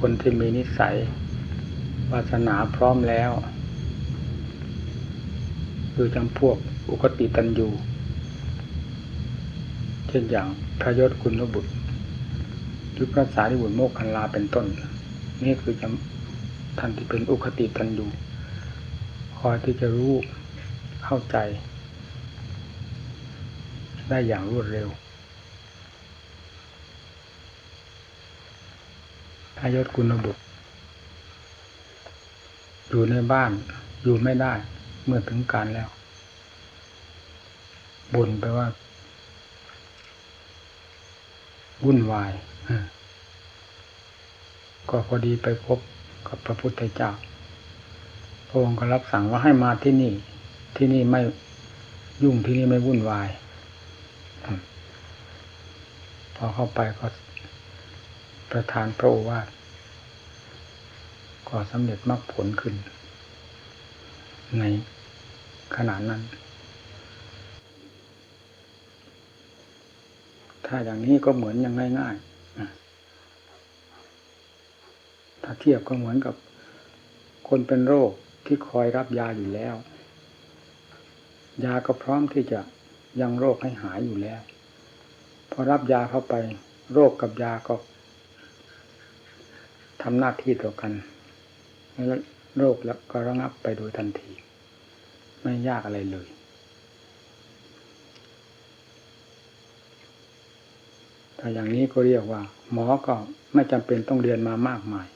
คนที่มีนิสัยวาสนาพร้อมแล้ว คือจำพวกอุกติตันยูเช่นอย่างพระยศคุณบุตรหรือพระสารีบุตรโมกขันลาเป็นต้น นี่คือจำท่านที่เป็นอุคติตันยูคอยที่จะรู้เข้าใจ ได้อย่างรวดเร็ว พระยศคุณบุตร อยู่ในบ้านอยู่ไม่ได้ เมื่อถึงการแล้วบ่นไปว่าวุ่นวายก็พอดีไปพบกับพระพุทธเจ้าพระองค์ก็รับสั่งว่าให้มาที่นี่ ที่นี่ไม่ยุ่งที่นี่ไม่วุ่นวาย พอเข้าไปก็ประทานพระโอวาท ก็สำเร็จมรรคผลขึ้น ในขณะนั้น ถ้าอย่างนี้ก็เหมือนอย่างง่ายๆถ้าเทียบก็เหมือนกับคนเป็นโรคที่คอยรับยาอยู่แล้ว ยาก็พร้อมที่จะยังโรคให้หายอยู่แล้ว พอรับยาเข้าไป โรคกับยาก็ทำหน้าที่ต่อกัน โรคแล้วก็ระงับไปโดยทันที ไม่ยากอะไรเลยแต่อย่างนี้ก็เรียกว่า หมอก็ไม่จำเป็นต้องเรียนมามากมาย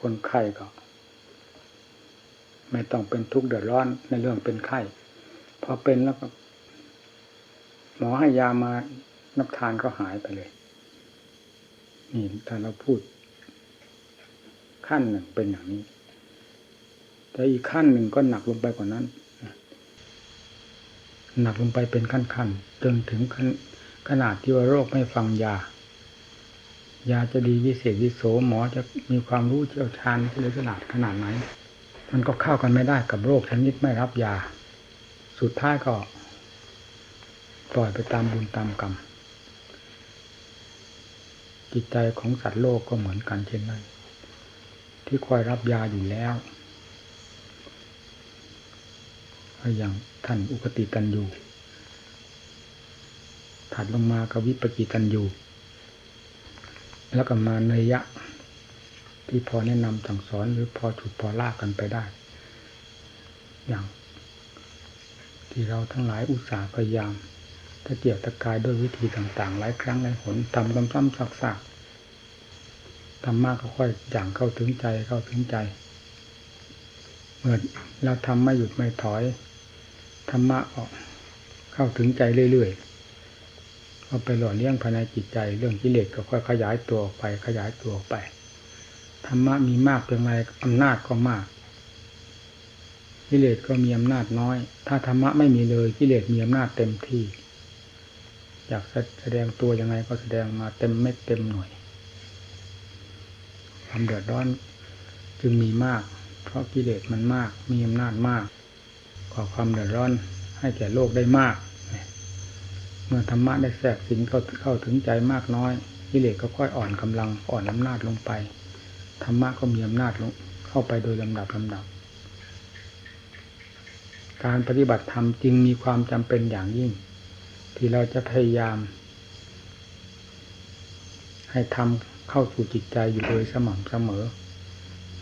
คนไข้ก็ ไม่ต้องเป็นทุกข์เดือดร้อนในเรื่องเป็นไข้พอเป็นแล้วก็ หมอให้ยามานับทานก็หายไปเลย นี่ถ้าเราพูด ขั้นหนึ่งเป็นอย่างนี้ แต่อีกขั้นหนึ่งก็หนักลงไปกว่านั้น หนักลงไปเป็นขั้นขั้นจนถึงขนาดที่ว่าโรคไม่ฟังยา ยาจะดีวิเศษวิโสหมอจะมีความรู้เชี่ยวชาญที่ลึกลาดขนาดไหน มันก็เข้ากันไม่ได้กับโรคชนิดไม่รับยา สุดท้ายก็ปล่อยไปตามบุญตามกรรมจิตใจของสัตว์โลกก็เหมือนกันเช่นนั้น ที่คอยรับยาอยู่แล้วอย่างท่านอุกติตันยูถัดลงมากับวิปกิตันยูแล้วก็มาเนยะ ที่พอแนะนำสั่งสอนหรือพอฉุดพอลากกันไปได้ อย่าง ที่เราทั้งหลายอุตส่าห์พยายามตะเกียบตะกายด้วยวิธีต่างๆ หลายครั้งหลายหนทำซ้ำๆซักๆ ธรรมะก็ค่อยอย่างเข้าถึงใจเข้าถึงใจเมื่อเราทำไม่หยุดไม่ถอยธรรมะออก เข้าถึงใจเรื่อยๆเอาไปหล่อเลี้ยงภายในจิตใจ เรื่องกิเลสก็ค่อยขยายตัวออกไป ขยายตัวออกไปธรรมะมีมากเพียงไรอำนาจก็มากกิเลสก็มีอำนาจน้อย ถ้าธรรมะไม่มีเลยกิเลสมีอำนาจเต็มที่อยากแสดงตัวยังไงก็แสดงมาเต็มเม็ดเต็มหน่วย ความเดือดร้อนจึงมีมาก เพราะกิเลสมันมาก มีอำนาจมากก่อความเดือดร้อนให้แก่โลกได้มาก เมื่อธรรมะได้แทรกสิงเข้าเข้าถึงใจมากน้อย กิเลสก็ค่อยอ่อนกำลังอ่อนอำนาจลงไป ธรรมะก็มีอำนาจลงเข้าไปโดยลำดับลำดับ การปฏิบัติธรรมจึงมีความจำเป็นอย่างยิ่ง ที่เราจะพยายาม ให้ทำ เข้าสู่จิตใจอยู่โดยสม่ำเสมอ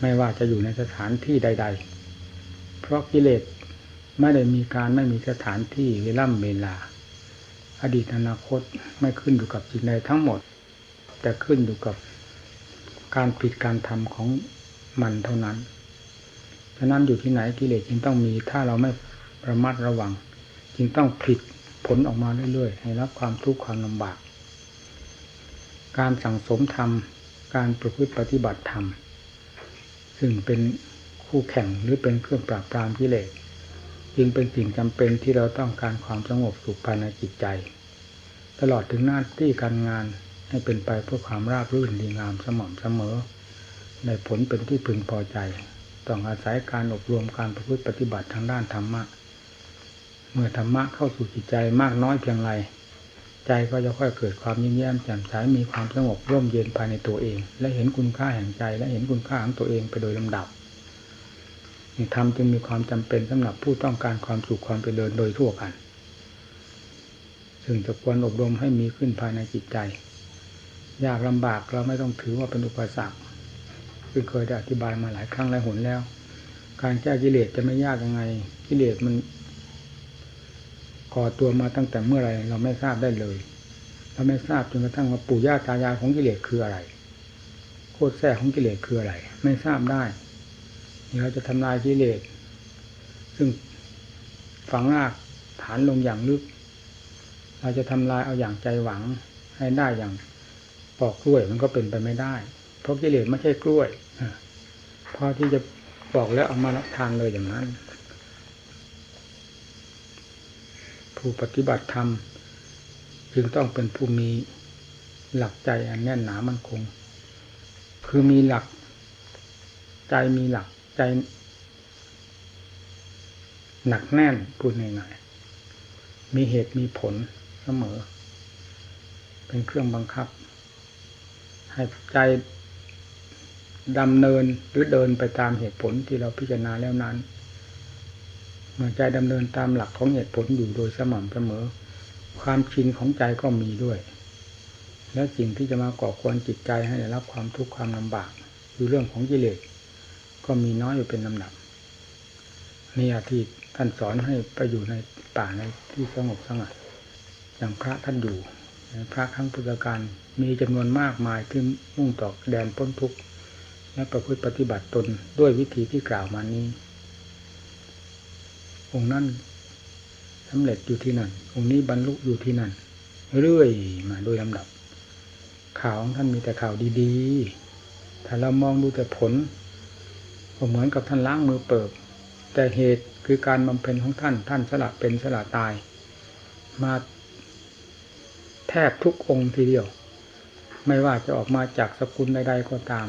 ไม่ว่าจะอยู่ในสถานที่ใด ๆ เพราะกิเลสไม่ได้มีการไม่มีสถานที่เวล่ำเวลา อดีตอนาคตไม่ขึ้นอยู่กับจิตในทั้งหมด แต่ขึ้นอยู่กับการผิดการทำของมันเท่านั้นฉะนั้นอยู่ที่ไหนกิเลสจึงต้องมีถ้าเราไม่ระมัดระวัง จึงต้องผิดผลออกมาเรื่อยๆ ให้รับความทุกข์ความลำบาก การสั่งสมธรรม การประพฤติปฏิบัติธรรม ซึ่งเป็นคู่แข่งหรือเป็นเครื่องปราบปรามกิเลสจึงเป็นสิ่งจำเป็นที่เราต้องการความสงบสุขภายในจิตใจ ตลอดถึงหน้าที่การงานให้เป็นไปเพื่อความราบรื่นดีงามสม่ำเสมอ ในผลเป็นที่พึงพอใจ ต้องอาศัยการอบรมการประพฤติปฏิบัติทางด้านธรรมะ เมื่อธรรมะเข้าสู่จิตใจมากน้อยเพียงไร ใจก็จะค่อยเกิดความยิ้มแย้มแจ่มใสมีความสงบร่มเย็นภายในตัวเอง และเห็นคุณค่าแห่งใจ และเห็นคุณค่าของตัวเองไปโดยลำดับนี่ธรรมจึงมีความจำเป็นสำหรับผู้ต้องการความสุขความเจริญโดยทั่วกัน ซึ่งจะควรอบรมให้มีขึ้นภายในจิตใจ ยากลำบากเราไม่ต้องถือว่าเป็นอุปสรรคซึ่งเคยได้อธิบายมาหลายครั้งหลายหนแล้ว การแก้กิเลสจะไม่ยากยังไง กิเลสมัน อตัวมาตั้งแต่เมื่อไรเราไม่ทราบได้เลย เราไม่ทราบจนกระทั่งว่าปู่ย่าตายายของกิเลสคืออะไร โคตรแท้ของกิเลสคืออะไร ไม่ทราบได้นี่เราจะทำลายกิเลสซึ่งฝังรากฐานลงอย่างลึก เราจะทำลายเอาอย่างใจหวังให้ได้อย่างปอกกล้วยมันก็เป็นไปไม่ได้ เพราะกิเลสไม่ใช่กล้วยพอที่จะบอกแล้วเอามาทานเลยอย่างนั้น ผู้ปฏิบัติธรรมจึงต้องเป็นผู้มีหลักใจอันแน่นหนามั่นคง คือมีหลัก ใจมีหลักใจ หนักแน่นพูดง่ายๆมีเหตุมีผลเสมอ เป็นเครื่องบังคับ ให้ใจดำเนินหรือเดินไปตามเหตุผลที่เราพิจารณาแล้วนั้น ใจดำเนินตามหลักของเหตุผลอยู่โดยสม่ำเสมอ ความชินของใจก็มีด้วย และสิ่งที่จะมาก่อควรจิตใจให้ได้รับความทุกข์ความลำบากคือเรื่องของกิเลสก็มีน้อยอยู่เป็นลำดับนี่อาทิตท่านสอนให้ไปอยู่ในป่าในที่สงบสงัดอย่างพระท่านอยู่พระครั้งพุทธการมีจำนวนมากมายที่มุ่งต่อแดนพ้นทุกข์และประพฤติปฏิบัติตนด้วยวิธีที่กล่าวมานี้ องค์นั้นสำเร็จอยู่ที่นั่น องค์นี้บรรลุอยู่ที่นั่น เรื่อยมาโดยลำดับ ข่าวของท่านมีแต่ข่าวดีๆ ถ้าเรามองดูแต่ผลก็เหมือนกับท่านล้างมือเปิบ แต่เหตุคือการบำเพ็ญของท่าน ท่านสละเป็นสละตาย มาแทบทุกองค์ทีเดียว ไม่ว่าจะออกมาจากสกุลใดๆก็ตาม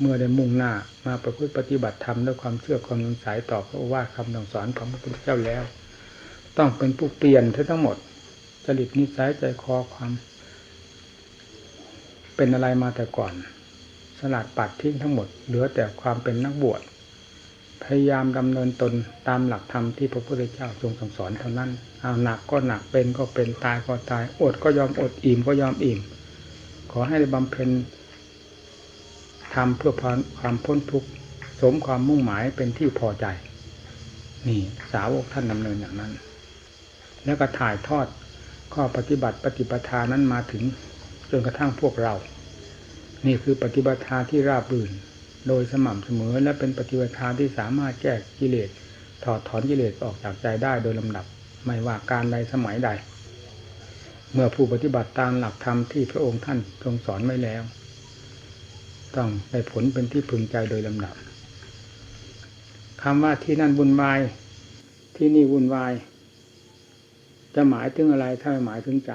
เมื่อได้มุ่งหน้ามาประพฤติปฏิบัติธรรมด้วยความเชื่อความสงสัยต่อพระว่าคำสอนของพระพุทธเจ้าแล้ว ต้องเป็นผู้เปลี่ยนทั้งหมดจริตนิสัยใจคอความ เป็นอะไรมาแต่ก่อน สลัดปัดทิ้งทั้งหมด เหลือแต่ความเป็นนักบวชพยายามดำเนินตนตามหลักธรรมที่พระพุทธเจ้าทรงสั่งสอนเท่านั้น เอาหนักก็หนักเป็นก็เป็นตายก็ตาย อดก็ยอมอดอิ่มก็ยอมอิ่ม ขอให้ได้บำเพ็ญ ทำเพื่อความพ้นทุกข์สมความมุ่งหมายเป็นที่พอใจ นี่สาวกท่านดำเนินอย่างนั้น แล้วก็ถ่ายทอดข้อปฏิบัติปฏิปทานั้นมาถึงจนกระทั่งพวกเรา นี่คือปฏิบัติที่ราบรื่น โดยสม่ำเสมอและเป็นปฏิบัติที่สามารถแก้กิเลสถอดถอนกิเลสออกจากใจได้โดยลำดับ ไม่ว่าการใดสมัยใด เมื่อผู้ปฏิบัติตามหลักธรรมที่พระองค์ท่านทรงสอนไว้แล้ว ต้องได้ผลเป็นที่พึงใจโดยลำดับคำว่าที่นั่นวุ่นวาย ที่นี่วุ่นวาย จะหมายถึงอะไรถ้าไม่หมายถึงใจ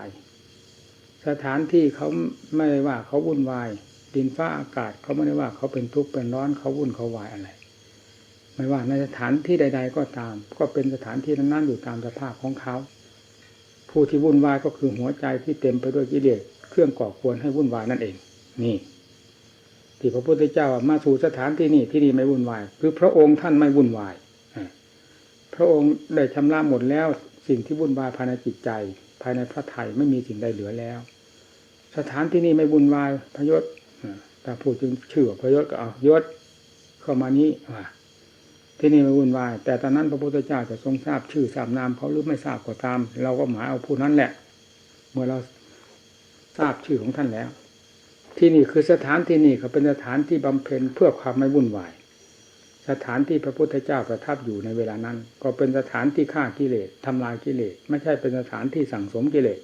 สถานที่เขาไม่ได้ว่าเขาวุ่นวาย ดินฟ้าอากาศเขาไม่ได้ว่าเขาเป็นทุกข์เป็นร้อนเขาวุ่นเขาวายอะไร ไม่ว่าในสถานที่ใด ๆ ก็ตาม ก็เป็นสถานที่นั้นๆอยู่ตามสภาพของเขาผู้ที่วุ่นวายก็คือหัวใจที่เต็มไปด้วยกิเลสเครื่องก่อควรให้วุ่นวายนั่นเอง นี่ ที่พระพุทธเจ้ามาสู่สถานที่นี่ที่นี่ไม่วุ่นวาย คือพระองค์ท่านไม่วุ่นวายพระองค์ได้ชำระหมดแล้วสิ่งที่วุ่นวายภายในจิตใจ ภายในพระไถ่ไม่มีสิ่งใดเหลือแล้ว สถานที่นี้ไม่วุ่นวายพยศแต่พูดจึงชื่อพยศก็เอายศเข้ามานี้ว่าที่นี่ไม่วุ่นวาย แต่ตอนนั้นพระพุทธเจ้าจะทรงทราบชื่อทราบนามเขาหรือไม่ทราบก็ตาม เราก็หมายเอาผู้นั้นแหละ เมื่อเราทราบชื่อของท่านแล้ว ที่นี่คือสถานที่นี่เขาเป็นสถานที่บำเพ็ญเพื่อความไม่วุ่นวาย สถานที่พระพุทธเจ้าประทับอยู่ในเวลานั้น ก็เป็นสถานที่ฆ่ากิเลสทำลายกิเลสไม่ใช่เป็นสถานที่สั่งสมกิเลส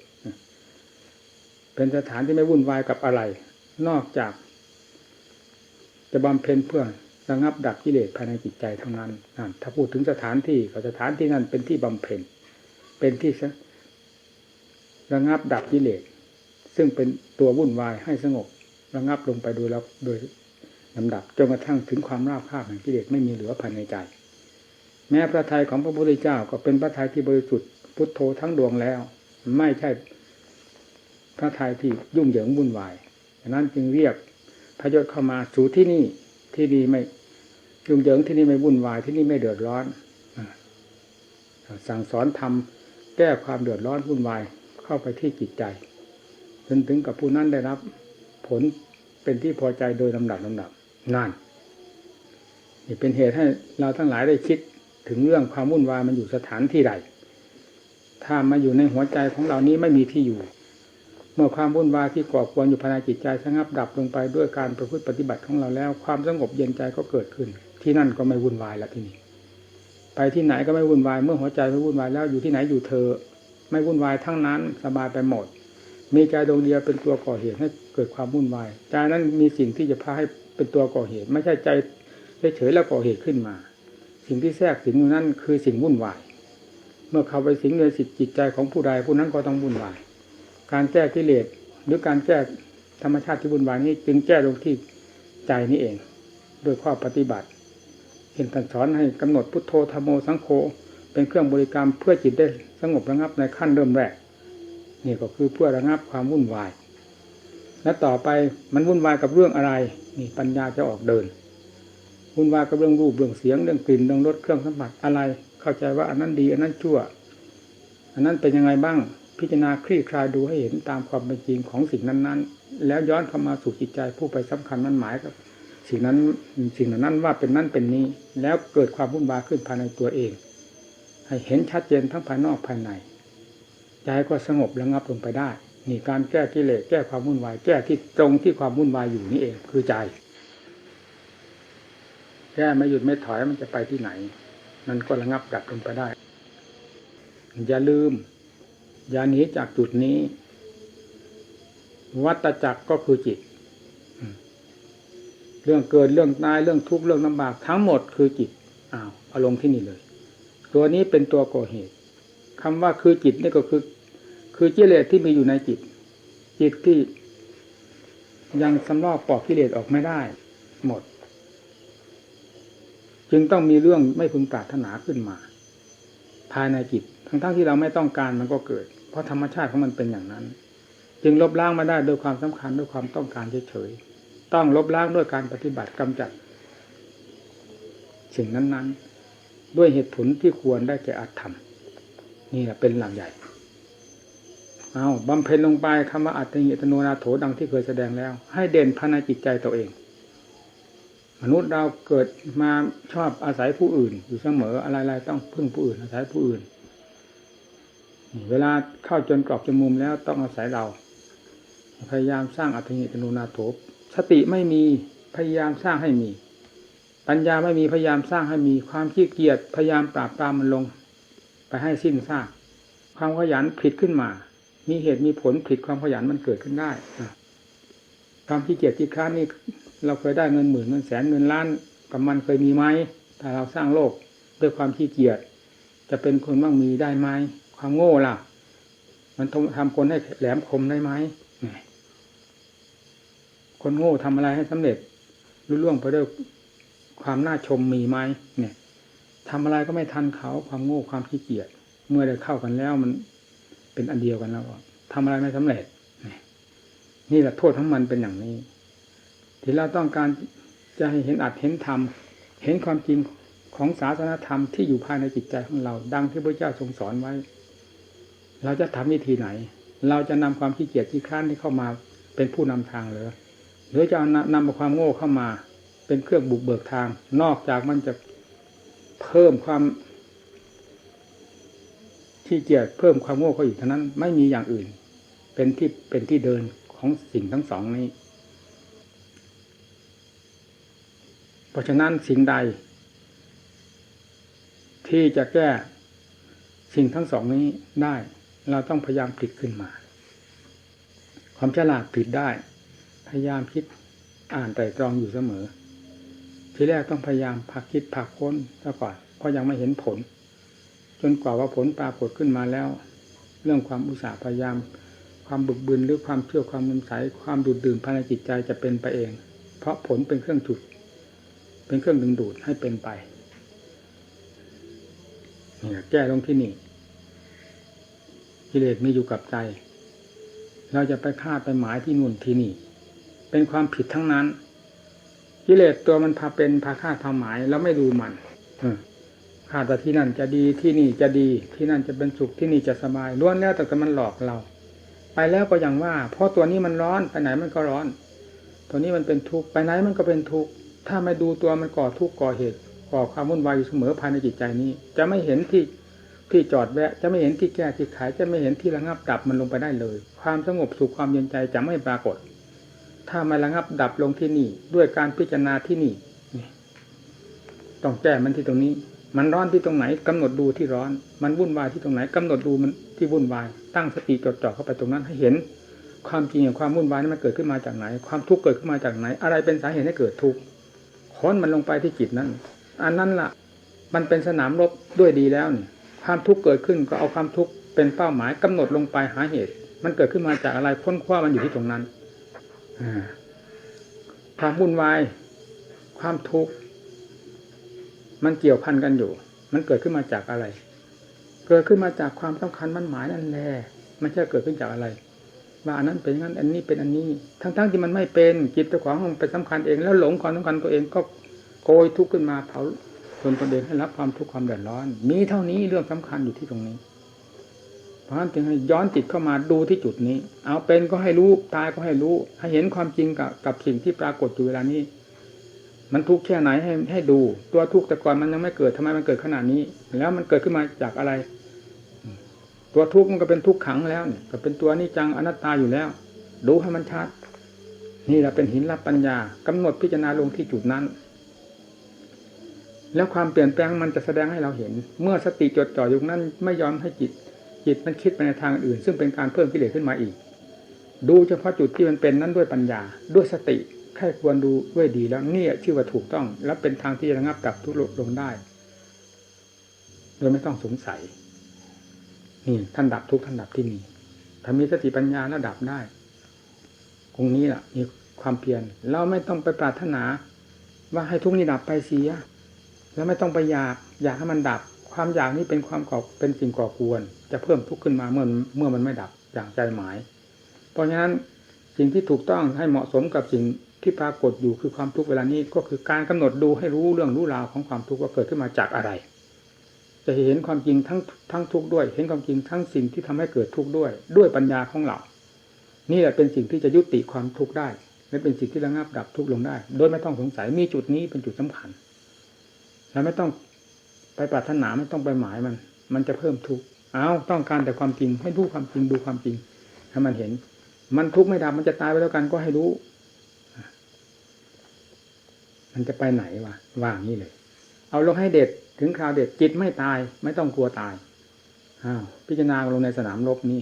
เป็นสถานที่ไม่วุ่นวายกับอะไร นอกจาก จะบำเพ็ญเพื่อระงับดับกิเลสภายในจิตใจเท่านั้นนั่นถ้าพูดถึงสถานที่ก็สถานที่นั้นเป็นที่บำเพ็ญเป็นที่ระงับดับกิเลสซึ่งเป็นตัววุ่นวายให้สงบ ระงับลงไปโดยล้วโดยลำดับจนกระทั่งถึงความราบคาบแห่งกิเลสไม่มีเหลือภายในใจ แม้พระทัยของพระพุทธเจ้าก็เป็นพระทัยที่บริสุทธิ์พุทโธทั้งดวงแล้ว ไม่ใช่พระทัยที่ยุ่งเหยิงวุ่นวายดังนั้นจึงเรียกพระยศเข้ามาสู่ที่นี่ที่นี่ไม่ยุ่งเหยิงที่นี่ไม่วุ่นวายที่นี่ไม่เดือดร้อนสั่งสอนทำแก้ความเดือดร้อนวุ่นวายเข้าไปที่จิตใจจนถึงกับผู้นั้นได้รับผล เป็นที่พอใจโดยลำดับลำดับนั่นนี่เป็นเหตุให้เราทั้งหลายได้คิดถึงเรื่องความวุ่นวายมันอยู่สถานที่ใดถ้ามาอยู่ในหัวใจของเรานี้ไม่มีที่อยู่ เมื่อความวุ่นวายที่ก่อกวนอยู่ภายในจิตใจสงับดับลงไปด้วยการประพฤติปฏิบัติของเราแล้ว ความสงบเย็นใจก็เกิดขึ้น ที่นั่นก็ไม่วุ่นวายแล้วที่นี่ไปที่ไหนก็ไม่วุ่นวาย เมื่อหัวใจไม่วุ่นวายแล้วอยู่ที่ไหนอยู่เธอ ไม่วุ่นวายทั้งนั้นสบายไปหมด มีใจดวงเดียวเป็นตัวก่อเหตุให้เกิดความวุ่นวายใจนั้นมีสิ่งที่จะพาให้เป็นตัวก่อเหตุ ไม่ใช่ใจเฉยๆแล้วก่อเหตุขึ้นมา สิ่งที่แทรกสิงอยู่นั่นคือสิ่งวุ่นวาย เมื่อเข้าไปสิงในสิทธิจิตใจของผู้ใดผู้นั้นก็ต้องวุ่นวาย การแก้กิเลสหรือการแก้ธรรมชาติที่วุ่นวายนี้จึงแก้ลงที่ใจนี้เอง โดยข้อปฏิบัติเห็นท่านสอนให้กำหนดพุทโธธรรมโมสังโฆเป็นเครื่องบริกรรมเพื่อจิตได้สงบระงับในขั้นเริ่มแรก นี่ก็คือเพื่อระงับความวุ่นวาย และต่อไปมันวุ่นวายกับเรื่องอะไร นี่ปัญญาจะออกเดิน วุ่นวายกับเรื่องรูปเรื่องเสียงเรื่องกลิ่นเรื่องรสเครื่องสัมผัสอะไร เข้าใจว่าอันนั้นดีอันนั้นชั่ว อันนั้นเป็นยังไงบ้างพิจารณาคลี่คลายดูให้เห็นตามความเป็นจริงของสิ่งนั้นๆ แล้วย้อนเข้ามาสู่จิตใจผู้ไปสำคัญมันหมายกับสิ่งนั้นสิ่งนั้นว่าเป็นนั่นเป็นนี้ แล้วเกิดความวุ่นวายขึ้นภายในตัวเอง ให้เห็นชัดเจนทั้งภายนอกภายใน ใจก็สงบระงับลงไปได้ นี่การแก้กิเลสแก้ความวุ่นวาย แก้ที่ตรงที่ความวุ่นวายอยู่นี่เอง คือใจ แก้ไม่หยุดไม่ถอยมันจะไปที่ไหน มันก็ระงับดับลงไปได้ อย่าลืม อย่าหนีจากจุดนี้ วัตจักรก็คือจิต เรื่องเกิดเรื่องตายเรื่องทุกข์เรื่องลำบากทั้งหมดคือจิตอ้าวอาลงที่นี่เลย ตัวนี้เป็นตัวก่อเหตุคำว่าคือจิตนี่ก็คือ คือกิเลสที่มีอยู่ในจิต จิตที่ยังสำลอกปอกกิเลสออกไม่ได้ หมด จึงต้องมีเรื่องไม่พึงปรารถนาขึ้นมา ภายในจิต ทั้งๆทที่เราไม่ต้องการมันก็เกิด เพราะธรรมชาติของมันเป็นอย่างนั้น จึงลบล้างมาได้โดยความสำคัญด้วยความต้องการเฉยๆต้องลบล้างด้วยการปฏิบัติกำจัดสิ่งนั้นๆ ด้วยเหตุผลที่ควรได้แก่อัตธรรมนี่แหละเป็นหลักใหญ่ เอาบำเพ็ญลงไปคำว่าอัตติยตโนนาโถดังที่เคยแสดงแล้ว ให้เด่นภายในจิตใจตัวเอง มนุษย์เราเกิดมาชอบอาศัยผู้อื่น อยู่เสมออะไรๆต้องพึ่งผู้อื่น อาศัยผู้อื่น เวลาเข้าจนกรอบจนมุมแล้วต้องอาศัยเรา พยายามสร้างอัตติยตโนนาโถสติไม่มีพยายามสร้างให้มี ปัญญาไม่มีพยายามสร้างให้มี ความขี้เกียจพยายามปราบปรามมันลง ไปให้สิ้นซากความขยันผิดขึ้นมา มีเหตุมีผลผิดความขยันมันเกิดขึ้นได้ความขี้เกียจที่ค้านนี่เราเคยได้เงินหมื่นเงินแสนเงินล้านกับมันเคยมีไหมถ้าเราสร้างโลกด้วยความขี้เกียจจะเป็นคนบ้างมีได้ไหมความโง่ล่ะ มันทำคนให้แหลมคมได้ไหมคนโง่ทำอะไรให้สำเร็จรุ่ล่วงไปด้วยความน่าชมมีไหมเนี่ยทำอะไรก็ไม่ทันเขาความโง่ความขี้เกียจเมื่อได้เข้ากันแล้วมัน เป็นอันเดียวกันแล้วทำอะไรไม่สำเร็จ นี่แหละโทษของมันเป็นอย่างนี้ ที่เราต้องการจะให้เห็นอัดเห็นธรรมเห็นความจริงของศาสนธรรมที่อยู่ภายในจิตใจของเรา ดังที่พระเจ้าทรงสอนไว้ เราจะทำวิธีไหน เราจะนำความขี้เกียจขี้ค้านที่เข้ามาเป็นผู้นำทางเลยหรือจะนำเอาความโง่เข้ามา เป็นเครื่องบุกเบิกทาง นอกจากมันจะเพิ่มความ ที่เกียจเพิ่มความโง่เข้าอีกเท่านั้น ไม่มีอย่างอื่น เป็นที่เป็นที่เดินของสิ่งทั้งสองนี้ เพราะฉะนั้นสิ่งใด ที่จะแก้สิ่งทั้งสองนี้ได้ เราต้องพยายามผลิตขึ้นมา ความฉลาดผลิตได้ พยายามคิดอ่านไตรตรองอยู่เสมอ ทีแรกต้องพยายามพักคิดผักค้นซะก่อนเพราะยังไม่เห็นผล จนกว่าว่าผลปรากฏขึ้นมาแล้ว เรื่องความอุตสาห์พยายาม ความบึกบึนหรือความเชื่อความนำใสความดูดดื่มภายในจิตใจจะเป็นไปเอง เพราะผลเป็นเครื่องจุด เป็นเครื่องดึงดูดให้เป็นไปนี่แก้ลงที่นี่กิเลสมีอยู่กับใจ เราจะไปคาดไปหมายที่นู่นที่นี่ เป็นความผิดทั้งนั้น กิเลสตัวมันพาเป็นพาคาดพาหมายแล้วไม่ดูมันออ คาดว่าที่นั่นจะดีที่นี่จะดีที่นั่นจะเป็นสุขที่นี่จะสบายล้วนแล้วแต่มันหลอกเรา ไปแล้วก็อย่างว่า เพราะตัวนี้มันร้อนไปไหนมันก็ร้อน ตัวนี้มันเป็นทุกข์ไปไหนมันก็เป็นทุกข์ถ้าไม่ดูตัวมันก่อทุกข์ก่อเหตุก่อความวุ่นวายอยู่เสมอภายในจิตใจนี้ จะไม่เห็นที่ที่จอดแวะ จะไม่เห็นที่แก้ที่ขาย จะไม่เห็นที่ระงับดับมันลงไปได้เลย ความสงบสุขความเย็นใจจะไม่ปรากฏ ถ้าไม่ระงับดับลงที่นี่ ด้วยการพิจารณาที่นี่ต้องแก้มันที่ตรงนี้ มันร้อนที่ตรงไหนกำหนดดูที่ร้อน มันวุ่นวายที่ตรงไหนกำหนดดูมันที่วุ่นวาย ตั้งสติจดจ่อเข้าไปตรงนั้นให้เห็น ความจริงองความวุ่นวายนั้นมันเกิดขึ้นมาจากไหน ความทุกข์เกิดขึ้นมาจากไหน อะไรเป็นสาเหตุให้เกิดทุกข์ค้นมันลงไปที่จิตนั้น อันนั้นล่ะ มันเป็นสนามรบด้วยดีแล้วเนี่ยความทุกข์เกิดขึ้นก็เอาความทุกข์เป็นเป้าหมายกำหนดลงไปหาเหตุ มันเกิดขึ้นมาจากอะไรค้นคว้ามันอยู่ที่ตรงนั้นความวุ่นวาย ความทุกข์ มันเกี่ยวพันกันอยู่ มันเกิดขึ้นมาจากอะไร เกิดขึ้นมาจากความสำคัญมันหมายนั่นแหละไม่ใช่เกิดขึ้นจากอะไร ว่าอันนั้นเป็นงั้นอันนี้เป็นอันนี้ ทั้งๆที่มันไม่เป็นจิตเจ้าของมันเป็นสำคัญเอง แล้วหลงความสำคัญตัวเองก็โกยทุกข์ขึ้นมาเผาตนตนเองให้รับความทุกข์ความเดือดร้อน มีเท่านี้เรื่องสำคัญอยู่ที่ตรงนี้ เพราะฉะนั้นจึงให้ย้อนจิตเข้ามาดูที่จุดนี้ เอาเป็นก็ให้รู้ตายก็ให้รู้ ให้เห็นความจริงกับกับสิ่งที่ปรากฏอยู่เวลานี้ มันทุกข์แค่ไหนให้ให้ดู ตัวทุกข์แต่ก่อนมันยังไม่เกิดทำไมมันเกิดขนาดนี้ แล้วมันเกิดขึ้นมาจากอะไร ตัวทุกข์มันก็เป็นทุกขังแล้วเนี่ยก็เป็นตัวนิจังอนัตตาอยู่แล้ว ดูให้มันชัด นี่แหละเป็นหินรับปัญญากำหนดพิจารณาลงที่จุดนั้น แล้วความเปลี่ยนแปลงมันจะแสดงให้เราเห็น เมื่อสติจดจ่ออยู่นั้น ไม่ยอมให้จิต จิตมันคิดไปในทางอื่น ซึ่งเป็นการเพิ่มกิเลสขึ้นมาอีก ดูเฉพาะจุดที่มันเป็นนั้นด้วยปัญญาด้วยสติ แค่ควรดูด้วยดีแล้วนี่ชื่อว่าถูกต้อง และเป็นทางที่จะระงับดับทุกข์ลงได้ โดยไม่ต้องสงสัยนี่ท่านดับทุกท่านดับที่นี่ถ้ามีสติปัญญาแล้วดับได้ตรงนี้แหละมีความเพียรเราไม่ต้องไปปรารถนา ว่าให้ทุกข์นี้ดับไปเสีย แล้วไม่ต้องไปอยากอยากให้มันดับ ความอยากนี้เป็นความก่อเป็นสิ่งก่อกวนจะเพิ่มทุกข์ขึ้นมาเมื่อเมื่อมันไม่ดับอย่างใจหมาย เพราะฉะนั้นสิ่งที่ถูกต้องให้เหมาะสมกับสิ่ง ที่ปรากฏอยู่คือความทุกข์เวลานี้ก็คือการกำหนดดูให้รู้เรื่องรู้ราวของความทุกข์ว่าเกิดขึ้นมาจากอะไร จะเห็นความจริงทั้งทั้งทุกข์ด้วย เห็นความจริงทั้งสิ่งที่ทำให้เกิดทุกข์ด้วย ด้วยปัญญาของเรา นี่แหละเป็นสิ่งที่จะยุติความทุกข์ได้และเป็นสิ่งที่ระงับดับทุกข์ลงได้ โดยไม่ต้องสงสัยมีจุดนี้เป็นจุดสำคัญและไม่ต้องไปปรารถนาไม่ต้องไปหมายมัน มันจะเพิ่มทุกข์เอาต้องการแต่ความจริงให้รู้ความจริงดูความจริงให้มันเห็น มันทุกข์ไม่ดับมันจะตายไปแล้วกันก็ให้รู้ มันจะไปไหนวะว่างนี้เลย เอาลงให้เด็ดถึงคราวเด็ดจิตไม่ตาย ไม่ต้องกลัวตายอ้าวพิจารณาลงในสนามรบนี่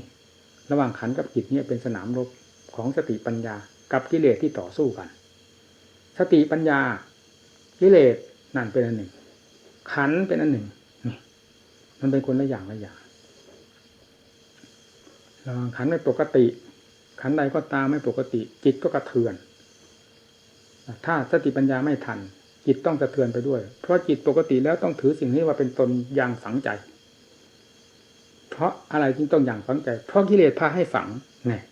ระหว่างขันกับจิตเนี่ยเป็นสนามรบของสติปัญญา กับกิเลสที่ต่อสู้กัน สติปัญญา กิเลสนั่นเป็นอันหนึ่ง ขันเป็นอันหนึ่งนี่มันเป็นคนละอย่างละอย่างระหว่างขันไม่ปกติ ขันใดก็ตามไม่ปกติ จิตก็กระเทือน ถ้าสติปัญญาไม่ทัน จิตต้องกระเทือนไปด้วย เพราะจิตปกติแล้วต้องถือสิ่งนี้ว่าเป็นตนอย่างฝังใจ เพราะอะไรจึงต้องอย่างฝังใจ เพราะกิเลสพาให้ฝังเนี่ย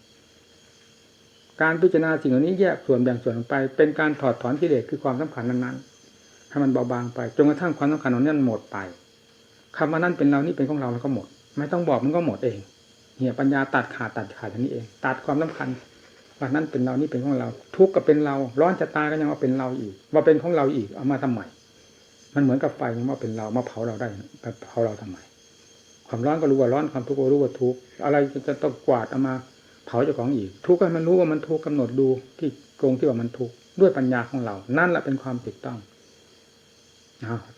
การพิจารณาสิ่งเหล่านี้แยกส่วนแบ่งส่วนลงไป เป็นการถอดถอนกิเลสคือความสำคัญนั้นๆให้มันเบาบางไปจนกระทั่งความสำคัญของนั้นหมดไปคำว่านั่นเป็นเรานี่เป็นของเราแล้วก็หมด ไม่ต้องบอกมันก็หมดเองเนี่ยปัญญาตัดขาดตัดขาดอย่างนี้เอง ตัดความสำคัญ ว่านั่นเป็นเรานี่เป็นของเรา ทุกข์ก็เป็นเรา ร้อนจะตายก็ยังว่าเป็นเราอีกว่าเป็นของเราอีกเอามาทำไมมันเหมือนกับไฟมันว่าเป็นเรามาเผาเราได้เผาเราทำไมความร้อนก็รู้ว่าร้อนความทุกข์ก็รู้ว่าทุกข์อะไรจะต้องกวาดเอามาเผาเจ้าของอีก ทุกข์ให้มันรู้ว่ามันทุกข์กำหนดดูที่โกงที่ว่ามันทุกข์ด้วยปัญญาของเรา นั่นแหละเป็นความถูกต้อง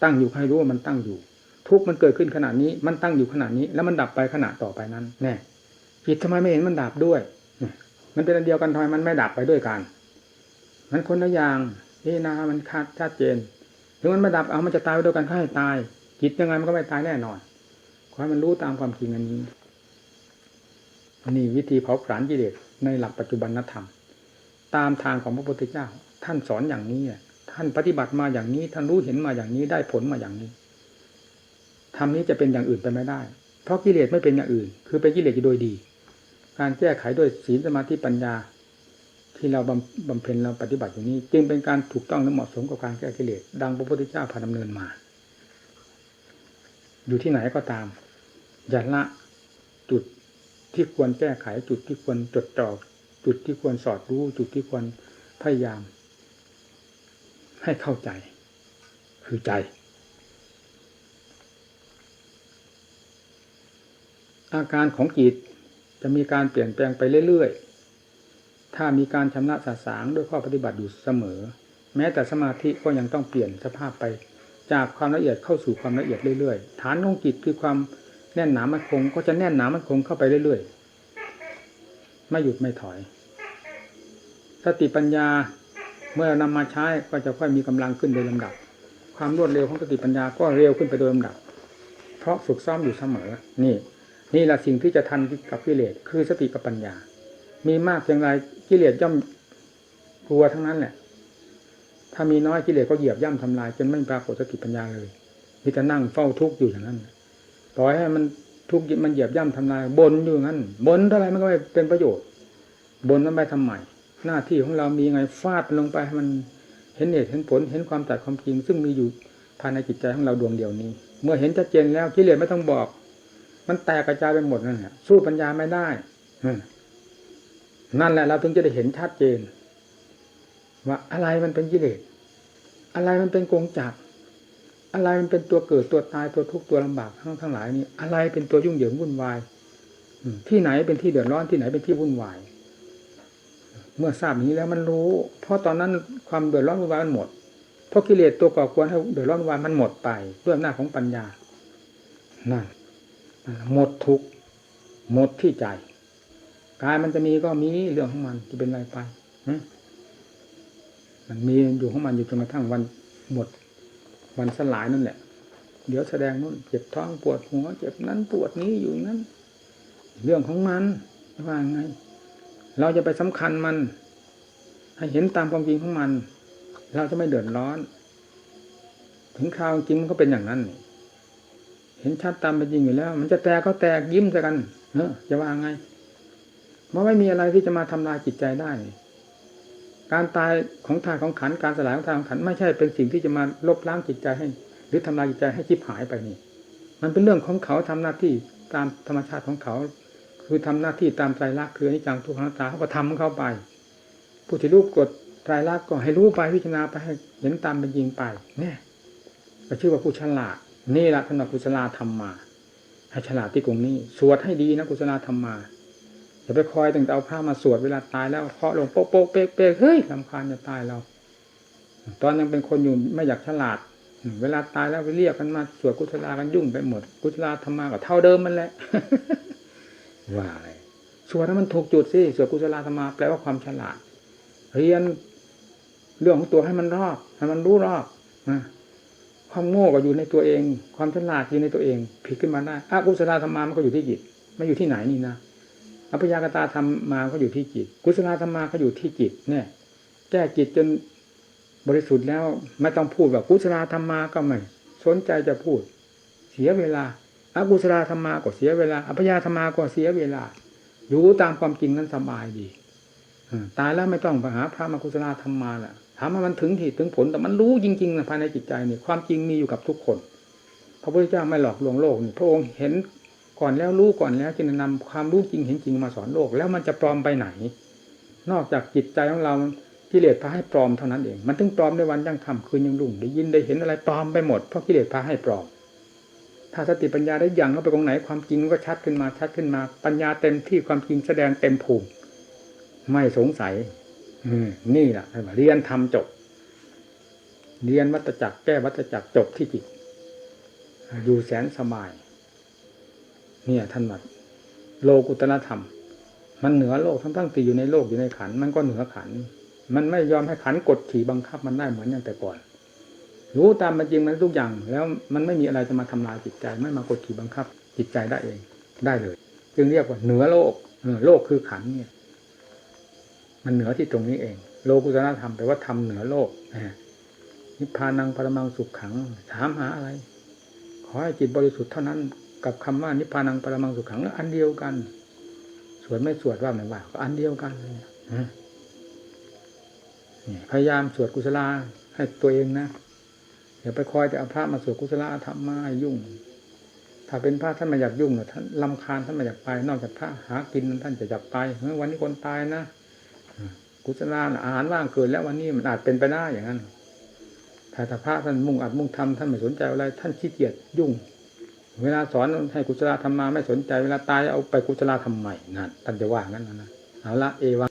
ตั้งอยู่ให้รู้ว่ามันตั้งอยู่ ทุกข์มันเกิดขึ้นขนาดนี้ มันตั้งอยู่ขนาดนี้ แล้วมันดับไปขณะต่อไปนั้น แน่จิตทำไมไม่เห็นมันดับด้วย มันเป็นอันเดียวกันทำไมมันไม่ดับไปด้วยกัน มันคนละอย่างนี่นะมันคาดชัดเจน ถึงมันไม่ดับเอามันจะตายไปด้วยกันก็ให้ตาย จิตยังไงมันก็ไม่ตายแน่นอนขอให้มันรู้ตามความจริงอันนี้นี่วิธีเผาผลาญกิเลสในหลักปัจจุบันธรรม ตามทางของพระพุทธเจ้า ท่านสอนอย่างนี้ท่านปฏิบัติมาอย่างนี้ ท่านรู้เห็นมาอย่างนี้ได้ผลมาอย่างนี้ทำนี้จะเป็นอย่างอื่นไปไม่ได้ เพราะกิเลสไม่เป็นอย่างอื่น คือเป็นกิเลสโดยดี การแก้ไขด้วยศีลสมาธิปัญญา ที่เราบำเพ็ญเราปฏิบัติอยู่นี้ จึงเป็นการถูกต้องและเหมาะสมกับการแก้กิเลสดังพระพุทธเจ้าพาดำเนินมา อยู่ที่ไหนก็ตามอย่าละจุดที่ควรแก้ไขจุดที่ควรจดจ่อจุดที่ควรสอดรู้ จุดที่ควรพยายาม ให้เข้าใจ คือใจ อาการของจิต จะมีการเปลี่ยนแปลงไปเรื่อยๆ ถ้ามีการชำระสาสางด้วยข้อปฏิบัติอยู่เสมอ แม้แต่สมาธิก็ยังต้องเปลี่ยนสภาพไป จากความละเอียดเข้าสู่ความละเอียดเรื่อยๆ ฐานของจิตคือความแน่นหนามันคง ก็จะแน่นหนามันคงเข้าไปเรื่อยๆ ไม่หยุดไม่ถอย สติปัญญาเมื่อนำมาใช้ก็จะค่อยมีกำลังขึ้นโดยลำดับ ความรวดเร็วของสติปัญญาก็เร็วขึ้นไปโดยลำดับ เพราะฝึกซ้อมอยู่เสมอ นี่ นี่แหละสิ่งที่จะทันกับกิเลสคือสติกับปัญญา มีมากเพียงไรกิเลสย่อมกลัวทั้งนั้นแหละ ถ้ามีน้อยกิเลสก็เหยียบย่ำทำลาย จนไม่ปรากฏสติปัญญาเลยมีแต่นั่งเฝ้าทุกข์อยู่อย่างนั้นปล่อยให้มันทุกข์มันเหยียบย่ำทำลายบนอยู่งั้นบนเท่าไรมันก็ไม่เป็นประโยชน์ บนนั้นไปทำไมหน้าที่ของเรามีไงฟาดลงไปให้มันเห็นเหตุเห็นผลเห็นความตัดความจริง ซึ่งมีอยู่ภายในจิตใจของเราดวงเดียวนี้ เมื่อเห็นชัดเจนแล้วกิเลสไม่ต้องบอก มันแตกกระจายไปหมดนั่นแหละสู้ปัญญาไม่ได้นั่นแหละเราถึงจะได้เห็นชัดเจน ว่าอะไรมันเป็นกิเลสอะไรมันเป็นกงจักรอะไรมันเป็นตัวเกิดตัวตายตัวทุกข์ตัวลำบากทั้งทั้งหลายนี่อะไรเป็นตัวยุ่งเหยิงวุ่นวายที่ไหนเป็นที่เดือดร้อนที่ไหนเป็นที่วุ่นวาย เมื่อทราบอย่างนี้แล้วมันรู้ เพราะตอนนั้นความเดือดร้อนวุ่นวายมันหมด เพราะกิเลสตัวก่อควรให้เดือดร้อนวุ่นวายมันหมดไปด้วยอำนาจของปัญญานั่น หมดทุกหมดที่ใจกายมันจะมีก็มีเรื่องของมันจะเป็นอะไรไปมันมีอยู่ของมันอยู่จนกระทั่งวันหมด วันสลายนั่นแหละ เดี๋ยวแสดงนู่นเจ็บท้องปวดหัวเจ็บนั้นปวดนี้อยู่นั้น เรื่องของมันว่าไง เราจะไปสำคัญมัน ให้เห็นตามความจริงของมัน เราจะไม่เดือดร้อน ถึงคราวจริงมันก็เป็นอย่างนั้น เห็นชัดตามเป็นจริงอยู่แล้ว มันจะแตกก็แตกยิ้มกัน เอจะว่าไงมันไม่มีอะไรที่จะมาทำลายจิตใจได้ การตายของทายของขันการสลายของทายของขันไม่ใช่เป็นสิ่งที่จะมาลบล้างจิตใจให้ หรือทำลายจิตใจให้ชิบหายไปนี่ มันเป็นเรื่องของเขาทำหน้าที่ตามธรรมชาติของเขา คือทำหน้าที่ตามไตรลักคืออนิจจังทุกขังตาเขาก็ทำเข้าไป ผู้ที่รู้กฎไตรลักษณ์ก็ให้รู้ไปพิจารณาไปให้เห็นตามเป็นจริงไปเนี่ยก็ชื่อว่าผู้ฉลาด นี่แหละท่านว่ากุศลธรรมมาให้ฉลาดที่ตรงนี้ สวดให้ดีนะกุศลธรรมมาอย่าไปคอยตั้งแต่เอาผ้ามาสวดเวลาตายแล้วเคาะลงโป๊กโป๊กเป๊กเป๊กเฮ้ยลำคาญจะตายเรา ตอนยังเป็นคนอยู่ไม่อยากฉลาด เวลาตายแล้วไปเรียกกันมาสวดกุศลากันยุ่งไปหมด กุศลธรรมาก็เท่าเดิมมันแหละว่าอะไรสวดให้มันถูกจุดสิสวดกุศลธรรมาแปลว่าความฉลาด เรียนเรื่องของตัวให้มันรอบให้มันรู้รอบนะ ความโง่ก็อยู่ในตัวเอง ความฉลาดอยู่ในตัวเอง ผิดขึ้นมาได้อากุศลธรรมามันก็อยู่ที่จิตไม่อยู่ที่ไหนนี่นะอภิญญากตาธรรมมาก็อยู่ที่จิต กุศลธรรมาก็อยู่ที่จิตเนี่ยแก้จิตจนบริสุทธิ์แล้วไม่ต้องพูดแบบกุศลธรรมาก็ไม่สนใจจะพูด เสียเวลาอากุศลธรรมาก็เสียเวลาอภิญญาธรรมาก็เสียเวลา อยู่ตามความจริงนั้นสบายดีตายแล้วไม่ต้องไปหาพระมากุศลธรรมาล่ะ ถามว่ามันถึงที่ถึงผลแต่มันรู้จริงๆนะภายในจิตใจนี่ความจริงมีอยู่กับทุกคน พระพุทธเจ้าไม่หลอกลวงโลกนี่พระองค์เห็นก่อนแล้วรู้ก่อนแล้วจึงนำความรู้จริงเห็นจริงมาสอนโลก แล้วมันจะปลอมไปไหน นอกจากจิตใจของเรากิเลสพาให้ปลอมเท่านั้นเอง มันถึงปลอมในวันยังทำคืนยังรุ่งได้ยินได้เห็นอะไรปลอมไปหมดเพราะกิเลสพาให้ปลอม ถ้าสติปัญญาได้ยังเข้าไปตรงไหนความจริงก็ชัดขึ้นมาชัดขึ้นมา ปัญญาเต็มที่ความจริงแสดงเต็มภูมิไม่สงสัย นี่แหละเรียนทำจบ เรียนวัตจักรแก้วัตจักรจบที่จิตอยู่แสนสบาย เนี่ยท่านว่าโลกุตละธรรม มันเหนือโลกทั้งทั้งตีอยู่ในโลกอยู่ในขัน มันก็เหนือขัน มันไม่ยอมให้ขันกดขี่บังคับมันได้เหมือนอย่างแต่ก่อน รู้ตามมันจริงมันทุกอย่าง แล้วมันไม่มีอะไรจะมาทำลายจิตใจ ไม่มากดขี่บังคับ จิตใจได้เองได้เลย จึงเรียกว่าเหนือโลกโลกคือขันเนี่ย มันเหนือที่ตรงนี้เอง โลกุตละธรรมแปลว่าทำเหนือโลกนิพพานังปรมังสุขขัง ถามหาอะไร ขอให้จิตบริสุทธิ์เท่านั้น กับคำว่านิพพานังปรมังสุขขังอันเดียวกัน สวดไม่สวดว่าไม่ว่าก็อันเดียวกันพยายามสวดกุศลาให้ตัวเองนะอย่าไปคอยแต่เอาพระมาสวดกุศลาธรรมมายุ่ง ถ้าเป็นพระท่านไม่อยากยุ่งเนอะท่านลำคาญท่านไม่อยากไป นอกจากพระหากินท่านจะอยากไปเฮ้ยวันนี้คนตายนะ กุศลาน่ะอาหารว่างเกินแล้ววันนี้มันอาจเป็นไปได้อย่างนั้นถ้าถ้าพระท่านมุ่งอัดมุ่งทำท่านไม่สนใจอะไร ท่านขี้เกียจยุ่ง เวลาสอนให้กุศลธรรมมาไม่สนใจเวลาตายเอาไปกุศลธรรมใหม่นั่นท่านจะว่างั้นนะนะเอาละเอวัง